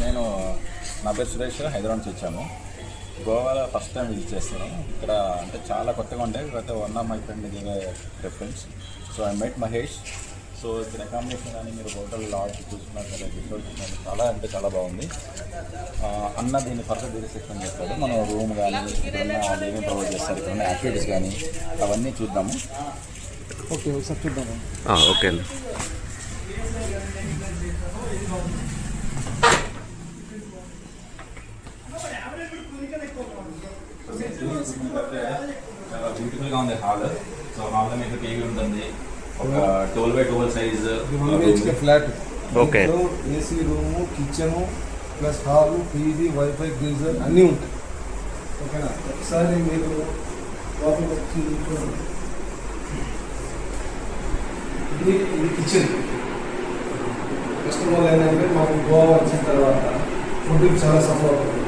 నేను నా పేరు సురేష్ హైదరాబాద్ నుంచి వచ్చాము. గోవాలో ఫస్ట్ టైం విజిట్ చేస్తాను. ఇక్కడ అంటే చాలా కొత్తగా ఉంటాయి. కాకపోతే one of my friend give preference so I met Mahesh so ఇక్కడ అకామిడేషన్ కానీ మీరు హోటల్ లాడ్జ్ చూసుకున్నారు కదా రిసార్ట్ చూసుకున్నారు చాలా అంటే చాలా బాగుంది. అన్న దీన్ని ఫర్దర్ డీటెయిల్స్ ఎక్స్ప్లెయిన్ చేస్తాడు. మనం రూమ్ కానీ వాళ్ళు ఏమేమి ప్రొవైడ్ చేస్తారు ఇక్కడ యాక్టివిటీస్ కానీ అవన్నీ చూద్దాము. ఓకే ఒకసారి చూద్దాం ఆ, ఓకే అండి బ్యూటిఫుల్గా ఉంది హాల్ సో హాల్లో మీకు టీవీ ఉంటుంది ఒక twelve by twelve size one BHK flat okay. AC room kitchen plus hall TV wifi geyser అన్నీ ఉంటాయి ఓకేనా ఒకసారి మీరు లోపలికి వచ్చి చూడండి. ఇది ఇది కస్టమర్ ఏంటంటే మాకు గోవా వచ్చిన తర్వాత ఫుడ్ చాలా సఫర్ అవుతుంది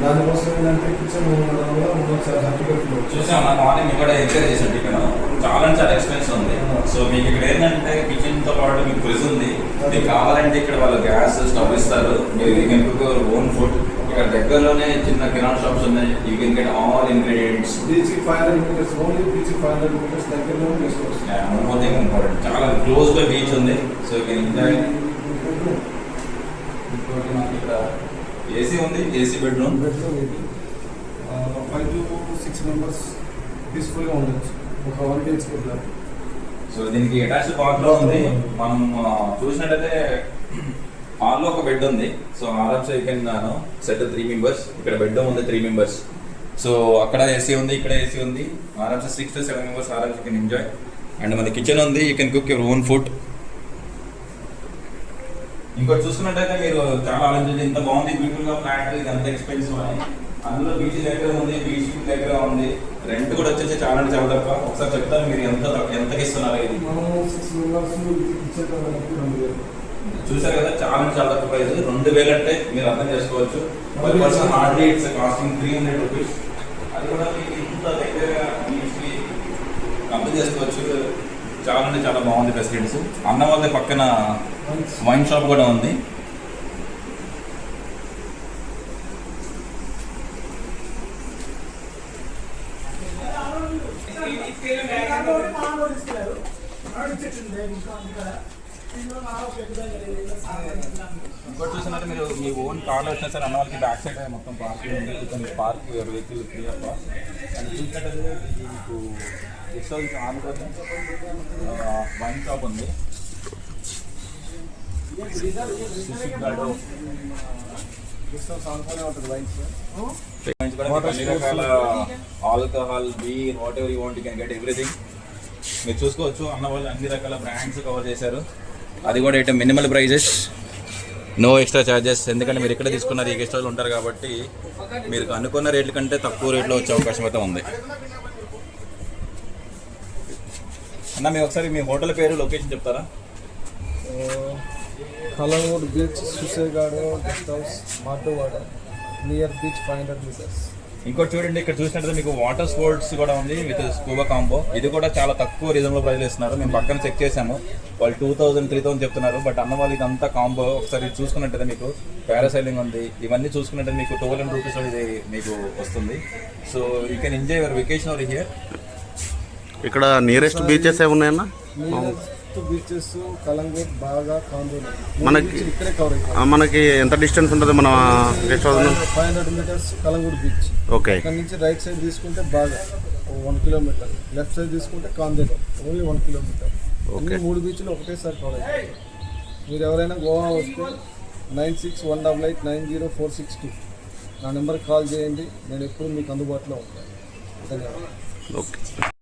దానికోసం ఏంటంటే కిచెన్ ఉండడం వల్ల చాలా హ్యాపీగా ఫీల్ అవుతుంది చూసాం మార్నింగ్ కూడా ఎంకరేజ్ చేశాను ఇక్కడ చాలా చాలా ఎక్స్పెన్సివ్ ఉంది. సో మీకు ఇక్కడ ఏంటంటే కిచెన్తో పాటు మీకు ఫ్రిడ్జ్ ఉంది. మీకు కావాలంటే ఇక్కడ వాళ్ళు గ్యాస్ స్టవ్ ఇస్తారు. మీరు యువర్ ఓన్ ఫుడ్. ఇక్కడ దగ్గరలోనే చిన్న కిరాణా షాప్స్ ఉన్నాయి. You can get all ingredients beach five hundred meters only beach five hundred meters దగ్గరలో తీసుకోవచ్చు చాలా క్లోజ్ బీచ్ ఉంది. సో యూ కెన్ ఎంజాయ్ ఇంకోటి మనకి ఇక్కడ ఏసీ ఉంది AC bedroom five to six members పీస్ఫుల్గా ఉండొచ్చు. ఒక వన్ బిహెచ్కే ఫ్లాట్ సో దీనికి అటాచ్డ్ బాత్రూమ్ ఉంది. మనం చూసినట్టయితే హాల్లో ఒక బెడ్ ఉంది. So all rooms you can set three members ఇక్కడ బెడ్ ఉంది త్రీ మెంబర్స్ సో అక్కడ ఏసీ ఉంది ఇక్కడ ఏసీ ఉంది. All rooms six to seven members all rooms can enjoy and మన కిచెన్ ఉంది. You can cook your own food ఇంకోటి చూసుకున్నట్టయితే మీరు చాలా ఆలోచించి ఇంత బాగుంది బ్యూటిఫుల్గా ఫ్లాట్ ఇది అంత ఎక్స్పెన్సివ్ అని. అందులో బీచ్ దగ్గర ఉంది బీచ్ దగ్గర ఉంది. రెంట్ కూడా వచ్చేసి చాలా అంటే చాలా తక్కువ. ఒకసారి చెప్తాను మీరు ఎంత ఎంతకి ఇస్తున్నారు ఇది. చూసారు కదా చాలా అంటే చాలా తక్కువ ప్రైస్. రెండు వేలు అంటే మీరు అర్థం చేసుకోవచ్చు. Per person hardly it's costing three hundred rupees అది కూడా మీకు ఇంత దగ్గరగా బీచ్కి కంపెనీ చేసుకోవచ్చు. చాలా అంటే చాలా బాగుంది ఫెసిలిటీస్ అన్న వాళ్ళ పక్కన వైన్ షాప్ కూడా ఉంది ఇంకోటి చూసినట్టు మీరు మీ ఓన్ కార్లో వచ్చినా సరే అన్న వాళ్ళకి బ్యాక్ సైడ్ మొత్తం పార్కింగ్ ఉంది ఇక్కడ పార్క్ వెహికల్ ఫ్రీ అప్ప అండ్ చూసినట్టయితే మీకు గెస్ట్ హౌస్ వైన్ షాప్ ఉంది. అన్ని రకాల alcohol beer whatever you want you can get everything మీరు చూసుకోవచ్చు అన్న వాళ్ళు అన్ని రకాల బ్రాండ్స్ కవర్ చేశారు. అది కూడా ఇటు minimal prices no extra charges ఎందుకంటే మీరు ఇక్కడ తీసుకున్నారు ఈ గెస్ట్ హౌస్ ఉంటారు కాబట్టి మీరు అనుకున్న రేట్ల కంటే తక్కువ రేట్లో వచ్చే అవకాశం అయితే ఉంది. అన్న మీరు ఒకసారి మీ హోటల్ పేరు లొకేషన్ చెప్తారా? Calangute beach Susegad guest house Matowada near beach five hundred meters ఇంకోటి చూడండి ఇక్కడ చూసినట్టు మీకు వాటర్ స్పోర్ట్స్ కూడా ఉంది విత్ స్కూబా కాంబో ఇది కూడా చాలా తక్కువ రీజనబుల్ ప్రైస్ ఇస్తున్నారు మేము పక్కన చెక్ చేసాము వాళ్ళు టూ థౌసండ్ త్రీ థౌసండ్ చెప్తున్నారు. బట్ అన్న వాళ్ళు ఇదంతా కాంబో ఒకసారి చూసుకున్నట్టయితే మీకు పారాసైలింగ్ ఉంది. ఇవన్నీ చూసుకున్నట్టు మీకు ట్వెల్వ్ హండ్రెడ్ రూపీస్ ఇది మీకు వస్తుంది. So you can enjoy your vacation over here ఇక్కడ నియరెస్ట్ బీచెస్ ఏ ఉన్నాయన్న బీచెస్ కలంగూట్ బాగా కాంబో మనకి- ఇక్కడే కవర్ అవుతుంది మనకి ఎంత డిస్టెన్స్ ఉంటుంది మన guest house five hundred meters Calangute beach. Okay. ఇక్కడ నుంచి రైట్ సైడ్ తీసుకుంటే బాగా వన్ కిలోమీటర్. లెఫ్ట్ సైడ్ తీసుకుంటే కాందేలో. Only one kilometre. అన్ని మూడు బీచ్లు ఒకటేసారి కవర్ మీరు ఎవరైనా గోవా వస్తే nine six one double eight nine zero four six two. నా నెంబర్కి కాల్ చేయండి. నేను ఎప్పుడు మీకు అందుబాటులో ఉంటాను. ధన్యవాదాలు. ఓకే.